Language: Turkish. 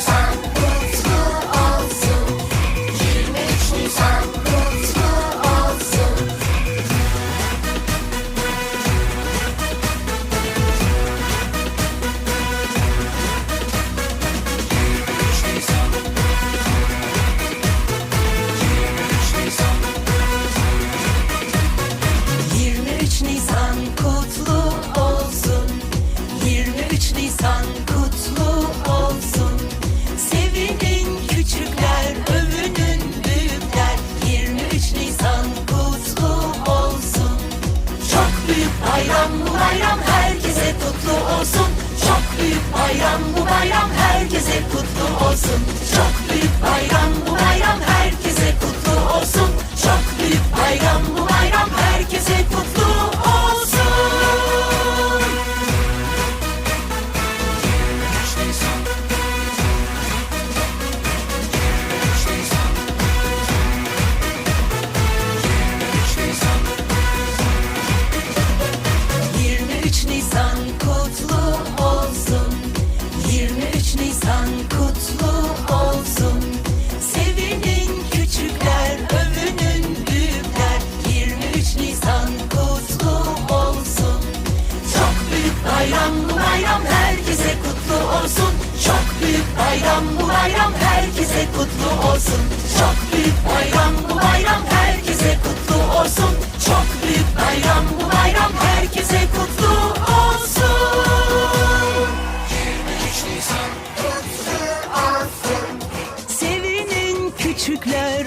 Nisan kutlu olsun. 23 Nisan kutlu olsun. Nisan kutlu olsun 23 Nisan kutlu olsun. Çok büyük bayram bu bayram herkese kutlu olsun. Çok büyük bayram bu bayram herkese kutlu olsun. ...23 Nisan kutlu olsun 23 Nisan kutlu büyük bayram bu bayram herkese kutlu olsun. Çok büyük bayram bu bayram herkese kutlu olsun. Çok büyük bayram bu bayram herkese kutlu olsun. Sevinin küçükler,